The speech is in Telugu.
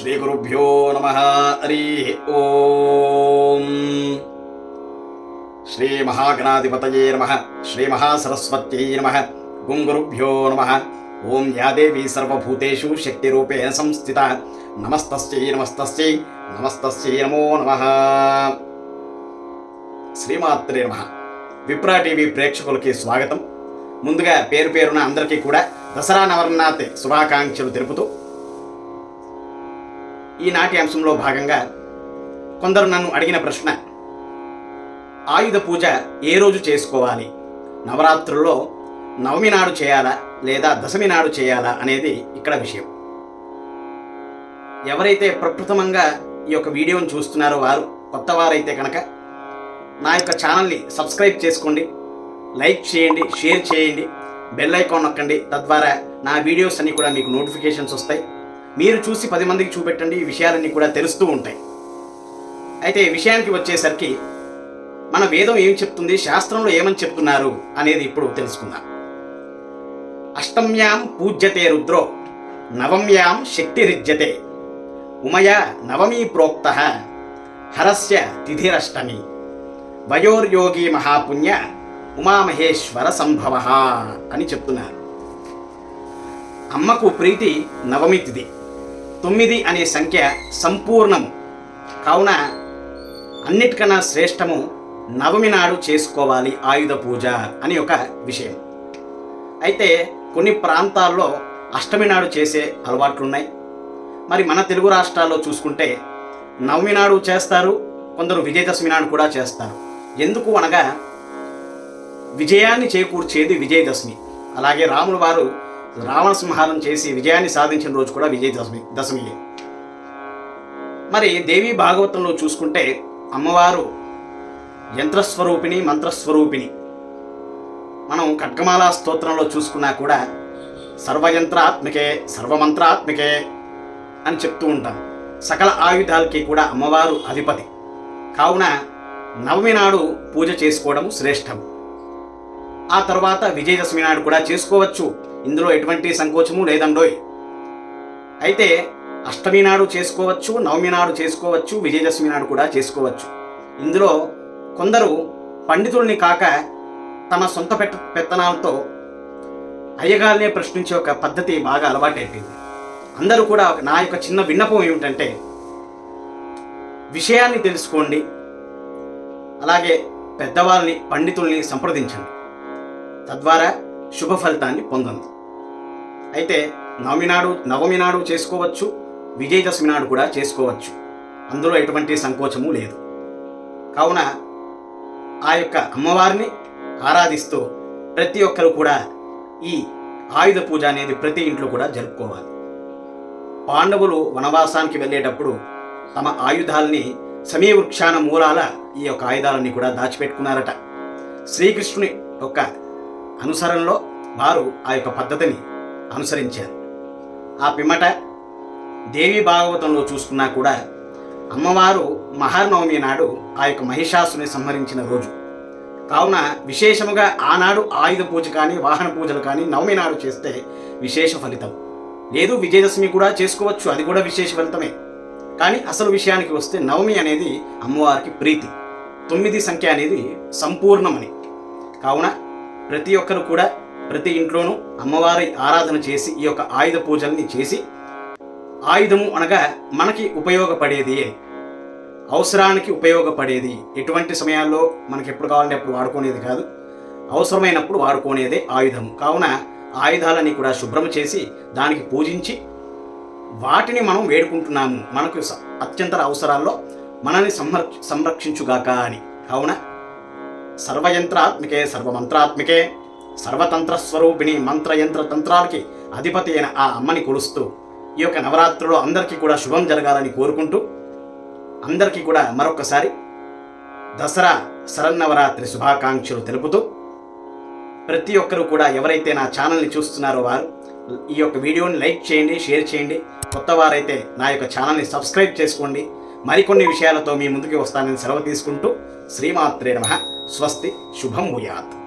శ్రీగురుభ్యో నమ. హరి ఓం. శ్రీ మహాగణాధిపతయే నమ. శ్రీ మహాసరస్వత్యై నమ గుంగురుభ్యో నమ. ఓం యాదేవి సర్వభూతేషు శక్తిరూపేణ సంస్థిత. నమస్తస్యై నమస్తస్యై నమస్తస్యై నమో నమ. శ్రీమాత్రే నమ. విప్రా టీవీ ప్రేక్షకులకి స్వాగతం. ముందుగా పేరు పేరున అందరికీ కూడా దసరా నవరనాథ్ శుభాకాంక్షలు తెలుపుతూ ఈనాటి అంశంలో భాగంగా కొందరు నన్ను అడిగిన ప్రశ్న ఆయుధ పూజ ఏ రోజు చేసుకోవాలి? నవరాత్రుల్లో నవమి నాడు చేయాలా లేదా దశమి నాడు చేయాలా అనేది ఇక్కడ విషయం. ఎవరైతే ప్రప్రథమంగా ఈ యొక్క వీడియోను చూస్తున్నారో వారు కొత్త వారైతే కనుక నా యొక్క ఛానల్ని సబ్స్క్రైబ్ చేసుకోండి లైక్ చేయండి షేర్ చేయండి బెల్ ఐకాన్ నొక్కండి. తద్వారా నా వీడియోస్ అన్నీ కూడా మీకు నోటిఫికేషన్స్ వస్తాయి. మీరు చూసి పది మందికి చూపెట్టండి ఈ విషయాలన్నీ కూడా తెలుస్తూ ఉంటాయి. అయితే విషయానికి వచ్చేసరికి మన వేదం ఏం చెప్తుంది శాస్త్రంలో ఏమని చెప్తున్నారు అనేది ఇప్పుడు తెలుసుకుందాం. అష్టమ్యాం పూజ్యతే రుద్రో నవమ్యాం శక్తిరిజ్యతే ఉమయ నవమీ ప్రోక్త హరస్య తిథిరష్టమి వయోర్యోగి మహాపుణ్య ఉమామహేశ్వర సంభవ అని చెప్తున్నారు. అమ్మకు ప్రీతి నవమి తిథి. తొమ్మిది అనే సంఖ్య సంపూర్ణము. కావున అన్నిటికన్నా శ్రేష్టము నవమి నాడు చేసుకోవాలి ఆయుధ పూజ అని ఒక విషయం. అయితే కొన్ని ప్రాంతాల్లో అష్టమి నాడు చేసే అలవాట్లున్నాయి. మరి మన తెలుగు రాష్ట్రాల్లో చూసుకుంటే నవమి నాడు చేస్తారు కొందరు విజయదశమి నాడు కూడా చేస్తారు. ఎందుకు అనగా విజయాన్ని చేకూర్చేది విజయదశమి. అలాగే రాముల వారు రావణ సంహారం చేసి విజయాన్ని సాధించిన రోజు కూడా విజయదశమి దశమియే మరి దేవి భాగవతంలో చూసుకుంటే అమ్మవారు యంత్రస్వరూపిణి మంత్రస్వరూపిణి. మనం ఖడ్గమాలా స్తోత్రంలో చూసుకున్నా కూడా సర్వయంత్రాత్మికే సర్వమంత్రాత్మికే అని చెప్తూ ఉంటాం. సకల ఆయుధాలకి కూడా అమ్మవారు అధిపతి. కావున నవమి నాడు పూజ చేసుకోవడం శ్రేష్టము. ఆ తర్వాత విజయదశమి నాడు కూడా చేసుకోవచ్చు. ఇందులో ఎటువంటి సంకోచము లేదండోయ్. అయితే అష్టమి నాడు చేసుకోవచ్చు నవమి నాడు చేసుకోవచ్చు విజయదశమి నాడు కూడా చేసుకోవచ్చు. ఇందులో కొందరు పండితుల్ని కాక తమ సొంత పెట్ట పెత్తనాలతో అయ్యగారినే ప్రశ్నించే ఒక పద్ధతి బాగా అలవాటైపోయింది. అందరూ కూడా నా యొక్క చిన్న విన్నపం ఏమిటంటే విషయాన్ని తెలుసుకోండి. అలాగే పెద్దవాళ్ళని పండితుల్ని సంప్రదించండి. తద్వారా శుభ ఫలితాన్ని పొందండి అయితే నవమి నాడు నవమి నాడు చేసుకోవచ్చు విజయదశమి నాడు కూడా చేసుకోవచ్చు. అందులో ఎటువంటి సంకోచము లేదు. కావున ఆ యొక్క అమ్మవారిని ఆరాధిస్తూ ప్రతి ఒక్కరు కూడా ఈ ఆయుధ పూజ అనేది ప్రతి ఇంట్లో కూడా జరుపుకోవాలి. పాండవులు వనవాసానికి వెళ్ళేటప్పుడు తమ ఆయుధాలని సమీవృక్షాన మూలాల ఈ యొక్క ఆయుధాలన్నీ కూడా దాచిపెట్టుకున్నారట. శ్రీకృష్ణుని యొక్క అనుసరణలో వారు ఆ యొక్క పద్ధతిని అనుసరించారు. ఆ పిమ్మట దేవి భాగవతంలో చూసుకున్నా కూడా అమ్మవారు మహానవమి నాడు ఆ యొక్క మహిషాసుని సంహరించిన రోజు. కావున విశేషముగా ఆనాడు ఆయుధ పూజ కానీ వాహన పూజలు కానీ నవమి నాడు చేస్తే విశేష ఫలితం. లేదు విజయదశమి కూడా చేసుకోవచ్చు అది కూడా విశేష ఫలితమే. కానీ అసలు విషయానికి వస్తే నవమి అనేది అమ్మవారికి ప్రీతి. తొమ్మిది సంఖ్య అనేది సంపూర్ణమని. కావున ప్రతి ఒక్కరు కూడా ప్రతి ఇంట్లోనూ అమ్మవారి ఆరాధన చేసి ఈ యొక్క ఆయుధ పూజల్ని చేసి ఆయుధము అనగా మనకి ఉపయోగపడేది. అవసరానికి ఉపయోగపడేది. ఎటువంటి సమయాల్లో మనకి ఎప్పుడు కావాలంటే అప్పుడు వాడుకునేది కాదు. అవసరమైనప్పుడు వాడుకునేదే ఆయుధం కావున ఆయుధాలని కూడా శుభ్రం చేసి దానికి పూజించి వాటిని మనం వేడుకుంటున్నాము. మనకు స- అత్యంతర అవసరాల్లో మనల్ని సంరక్ష సంరక్షించుగాక అని. కావున సర్వయంత్రాత్మికే సర్వమంత్రాత్మికే సర్వతంత్ర స్వరూపిణి మంత్రయంత్ర తంత్రాలకి అధిపతి అయిన ఆ అమ్మని కొలుస్తూ ఈ యొక్క నవరాత్రులో అందరికీ కూడా శుభం జరగాలని కోరుకుంటూ అందరికీ కూడా మరొకసారి దసరా శరన్నవరాత్రి శుభాకాంక్షలు తెలుపుతూ ప్రతి ఒక్కరూ కూడా ఎవరైతే నా ఛానల్ని చూస్తున్నారో వారు ఈ యొక్క వీడియోని లైక్ చేయండి షేర్ చేయండి. కొత్త వారైతే నా యొక్క ఛానల్ని సబ్స్క్రైబ్ చేసుకోండి. మరికొన్ని విషయాలతో మీ ముందుకు వస్తానని సెలవు తీసుకుంటూ శ్రీమాత్రే నమ. स्वस्ति शुभम हुयात्